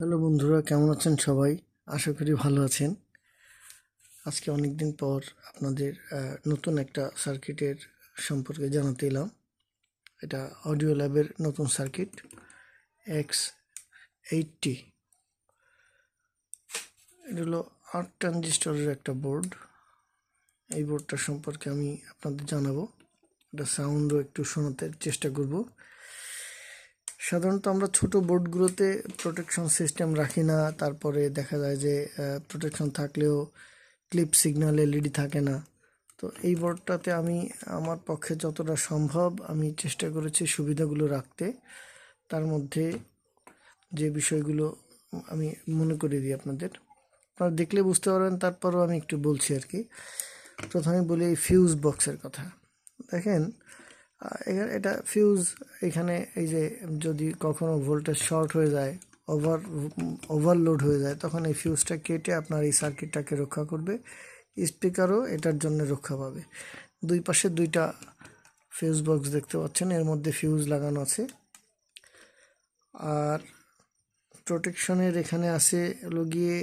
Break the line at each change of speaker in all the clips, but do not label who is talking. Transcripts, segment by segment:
Hello বন্ধুরা, কেমন আছেন সবাই? আশা করি ভালো আছেন। আজকে অনেক দিন পর আপনাদের নতুন একটা সার্কিটের সম্পর্কে জানাতে এলাম। এটা অডিও ল্যাবের নতুন সার্কিট এক্স এইটটি এটা হলো আট ট্রানজিস্টরের একটা বোর্ড। এই বোর্ডটা সম্পর্কে আমি আপনাদের জানাব। এটা সাউন্ডও একটু শোনাতে চেষ্টা করব। সাধারণত আমরা ছোট বোর্ডগুলোতে প্রোটেকশন সিস্টেম রাখি না। তারপরে দেখা যায় যে প্রোটেকশন থাকলেও ক্লিপ সিগন্যাল এলইডি থাকে না। তো এই বোর্ডটাতে আমি, আমার পক্ষে যতটা সম্ভব আমি চেষ্টা করেছি সুবিধাগুলো রাখতে। তার মধ্যে যে বিষয়গুলো আমি মনে করে দিই আপনাদের। আপনারা দেখলে বুঝতে পারবেন, তারপরও আমি একটু বলছি আর কি। প্রথমে বলি এই ফিউজ বক্সের কথা। দেখেন এখানে এটা ফিউজ এখানে এই যে যদি কখনো ভোল্টেজ শর্ট হয়ে যায় ওভার ওভারলোড হয়ে যায়, তখন এই ফিউজটা কেটে আপনার এই সার্কিটটাকে রক্ষা করবে। স্পিকারও এটার জন্য রক্ষা পাবে। দুই পাশে দুইটা ফিউজ বক্স দেখতে পাচ্ছেন, এর মধ্যে ফিউজ লাগানো আছে। আর প্রোটেকশনের এখানে আছে হলো গিয়ে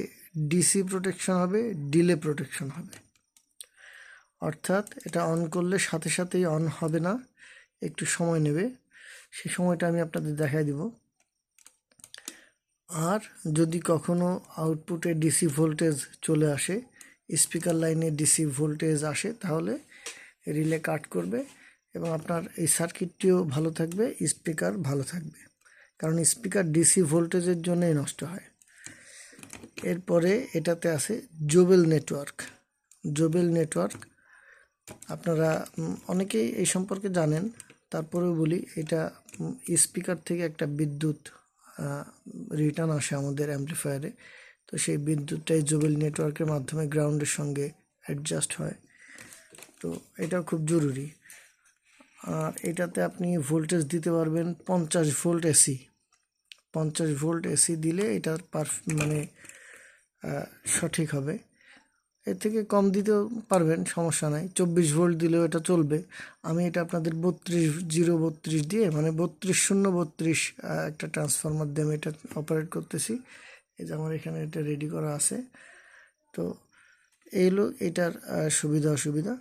ডিসি প্রোটেকশন হবে ডিলে প্রোটেকশন হবে। অর্থাৎ এটা অন করলে সাথে সাথেই অন হবে না। একটু সময় নেবে। সেই সময়টা আমি আপনাদের দেখাই দিব। আর যদি কখনো আউটপুটে ডিসি ভোল্টেজ চলে আসে স্পিকার লাইনে ডিসি ভোল্টেজ আসে, তাহলে রিলে কাট করবে এবং আপনার এই সার্কিটটিও ভালো থাকবে স্পিকার ভালো থাকবে। কারণ স্পিকার ডিসি ভোল্টেজের জন্যই নষ্ট হয়। এরপরে এটাতে আছে জোবেল নেটওয়ার্ক জোবেল নেটওয়ার্ক আপনারা অনেকেই এই সম্পর্কে জানেন। তারপরেও বলি, এটা স্পিকার থেকে একটা বিদ্যুৎ রিটার্ন আসে আমাদের অ্যাম্পলিফায়ারে তো সেই বিদ্যুৎটাই জোবেল নেটওয়ার্কের মাধ্যমে গ্রাউন্ডের সঙ্গে অ্যাডজাস্ট হয়। তো এটা খুব জরুরি। আর এটাতে আপনি ভোল্টেজ দিতে পারবেন পঞ্চাশ ভোল্ট এসি পঞ্চাশ ভোল্ট এসি দিলে এটার পারফ মানে সঠিক হবে। এর থেকে কম দিতেও পারবেন, সমস্যা নাই। চব্বিশ ভোল্ট দিলেও এটা চলবে। আমি এটা আপনাদের বত্রিশ, জিরো বত্রিশ দিয়ে মানে বত্রিশ শূন্য বত্রিশ একটা ট্রান্সফরমার দিয়ে আমি এটা অপারেট করতেছি। এই যে আমার এখানে এটা রেডি করা আছে। তো এই হলো এটার সুবিধা অসুবিধা।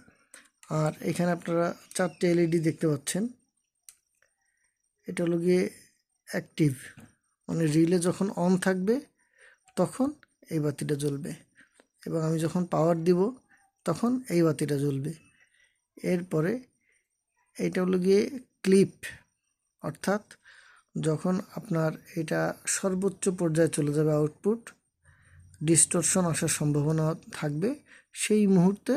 আর এখানে আপনারা চারটে এলইডি দেখতে পাচ্ছেন। এটা হলো গিয়ে অ্যাক্টিভ মানে রিলে যখন অন থাকবে, তখন এই বাতিটা জ্বলবে। এবং আমি যখন পাওয়ার দিব, তখন এই বাতিটা জ্বলবে। এরপরে এইটা হলো গিয়ে ক্লিপ অর্থাৎ যখন আপনার এটা সর্বোচ্চ পর্যায়ে চলে যাবে আউটপুট ডিস্টরশন আসার সম্ভাবনা থাকবে, সেই মুহূর্তে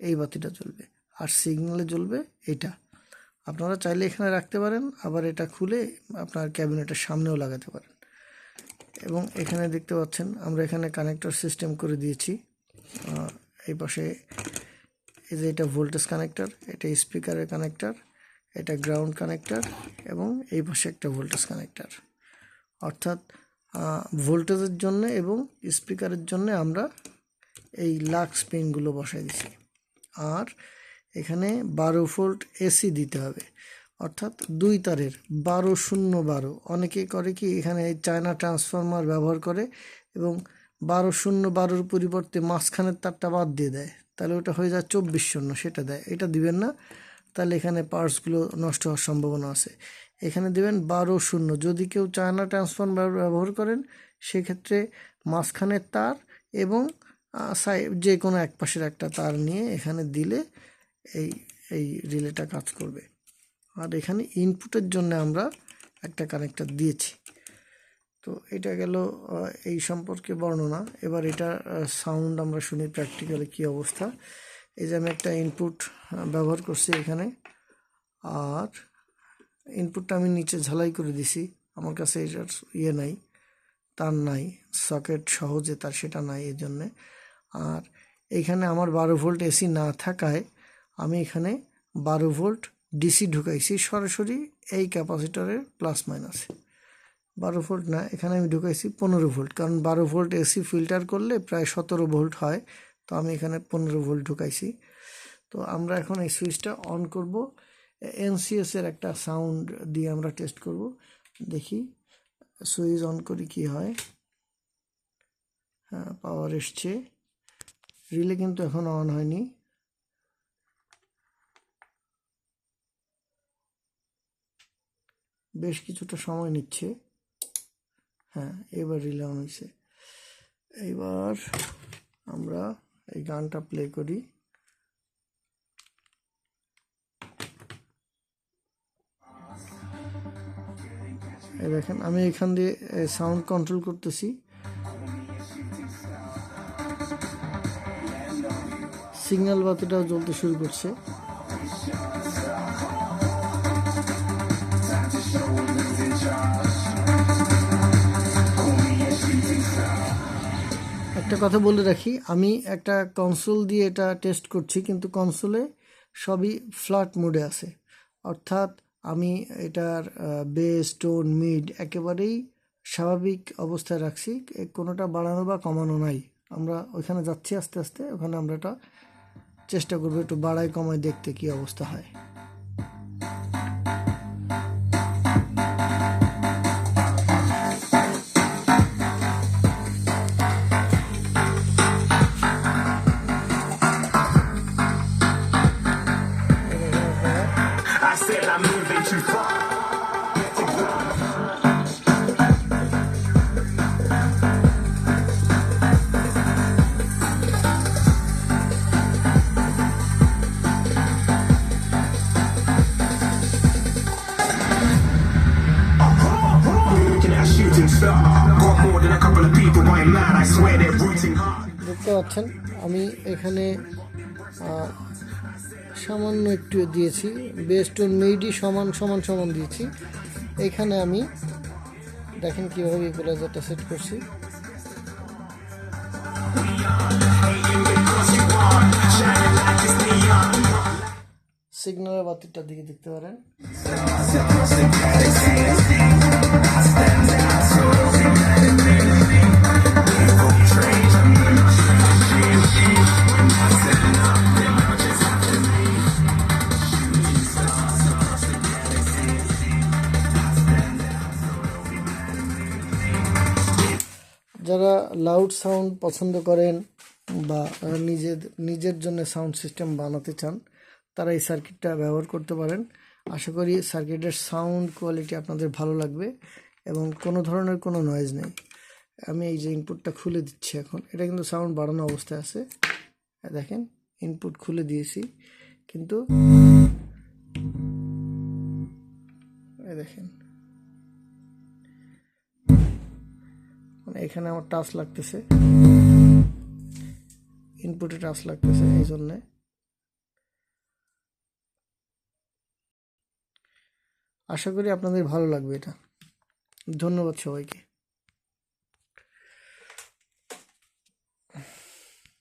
এই বাতিটা জ্বলবে। আর সিগনালে জ্বলবে এটা। আপনারা চাইলে এখানে রাখতে পারেন, আবার এটা খুলে আপনার ক্যাবিনেটের সামনেও লাগাতে পারেন। এবং এখানে দেখতে পাচ্ছেন, আমরা এখানে কানেক্টর সিস্টেম করে দিয়েছি। এই পাশে এই যে এটা ভোল্টেজ কানেক্টর এটা স্পিকারের কানেক্টর এটা গ্রাউন্ড কানেক্টর এবং এই পাশে একটা ভোল্টেজ কানেক্টর অর্থাৎ ভোল্টেজের জন্য এবং স্পিকারের জন্য আমরা এই লাক্স পিনগুলো বসাই দিছি আর এখানে বারো ভোল্ট এসি দিতে হবে। অর্থাৎ দুই তারের, বারো শূন্য বারো। অনেকে করে কি এখানে চায়না ট্রান্সফরমার ব্যবহার করে এবং বারো শূন্য বারোর পরিবর্তে মাঝখানের তারটা বাদ দিয়ে দেয়। তাহলে ওটা হয়ে যায় চব্বিশ শূন্য, সেটা দেয়। এটা দিবেন না, তাহলে এখানে পার্টসগুলো নষ্ট হওয়ার সম্ভাবনা আছে। এখানে দেবেন বারো শূন্য। যদি কেউ চায়না ট্রান্সফর্মার ব্যবহার করেন, সেক্ষেত্রে মাঝখানের তার এবং সাই- যে কোনো এক পাশের একটা তার নিয়ে এখানে দিলে এই এই রিলেটা কাজ করবে। আর এখানে ইনপুটের জন্য আমরা একটা কানেক্টর দিয়েছি। তো এটা গেল এই সম্পর্কে বর্ণনা। এবার এটা সাউন্ড আমরা শুনি প্র্যাকটিক্যালি কী অবস্থা। এই যে আমি একটা ইনপুট ব্যবহার করছি এখানে, আর ইনপুটটা আমি নিচে ঝালাই করে দিছি। আমার কাছে এটার ইয়ে নাই, তার নাই সকেট সহজে তার সেটা নাই এই জন্যে। আর এখানে আমার বারো ভোল্ট এসি না থাকায় আমি এখানে বারো ভোল্ট ডিসি ঢুকাইছি, সরাসরি এই ক্যাপাসিটরের প্লাস মাইনাসে বারো ভোল্ট না, এখানে আমি ঢুকাইছি পনেরো ভোল্ট কারণ বারো ভোল্ট এসি ফিল্টার করলে প্রায় সতেরো ভোল্ট হয়, তো আমি এখানে পনেরো ভোল্ট ঢুকাইছি। তো আমরা এখন এই সুইচটা অন করব। এনসিএস এর একটা সাউন্ড দিয়ে আমরা টেস্ট করব। দেখি সুইচ অন করি কি হয়। হ্যাঁ পাওয়ার এসছে। রিলে কিন্তু এখন অন হয়নি। বেশ কিছুটা সময় নিচ্ছে। হ্যাঁ এবার রিলে হয়েছে। এইবার আমরা এই গানটা প্লে করি। দেখেন, আমি এখান দিয়ে সাউন্ড কন্ট্রোল করতেছি। সিগন্যাল বাতিটাও জ্বলতে শুরু করছে। একটা কথা বলে রাখি, আমি একটা কনসোল দিয়ে এটা টেস্ট করছি, কিন্তু কনসোলে সবই ফ্ল্যাট মোডে আছে। অর্থাৎ আমি এটার বেস টোন মিড একেবারেই স্বাভাবিক অবস্থায় রাখছি কোনোটা বাড়ানো বা কমানো নাই। আমরা ওইখানে যাচ্ছি আস্তে আস্তে, ওখানে আমরা এটা চেষ্টা করব একটু বাড়াই কমায় দেখতে কি অবস্থা হয়। দেখতে পাচ্ছেন, আমি এখানে সামান্য একটু দিয়েছি বেস্ট অন মেইডি সমান সমান সমান দিয়েছি। এখানে আমি, দেখেন কীভাবে ইকুলাইজারটা সেট করছি। সিগন্যালের বাতিটার দিকে দেখতে পারেন। লাউড সাউন্ড পছন্দ করেন বা নিজের নিজের জন্য সাউন্ড সিস্টেম বানাতে চান, তারা এই সার্কিটটা ব্যবহার করতে পারেন। আশা করি সার্কিটের সাউন্ড কোয়ালিটি আপনাদের ভালো লাগবে এবং কোনো ধরনের কোনো নয়েজ নেই। আমি এই যে ইনপুটটা খুলে দিচ্ছি এখন, এটা কিন্তু সাউন্ড বাড়ানো অবস্থায় আছে। দেখেন ইনপুট খুলে দিয়েছি, কিন্তু দেখেন। মানে এখানে আমার টাচ লাগতেছে। ইনপুটে টাচ লাগতেছে, এই জন্যে। আশা করি আপনাদের ভালো লাগবে এটা। ধন্যবাদ সবাইকে।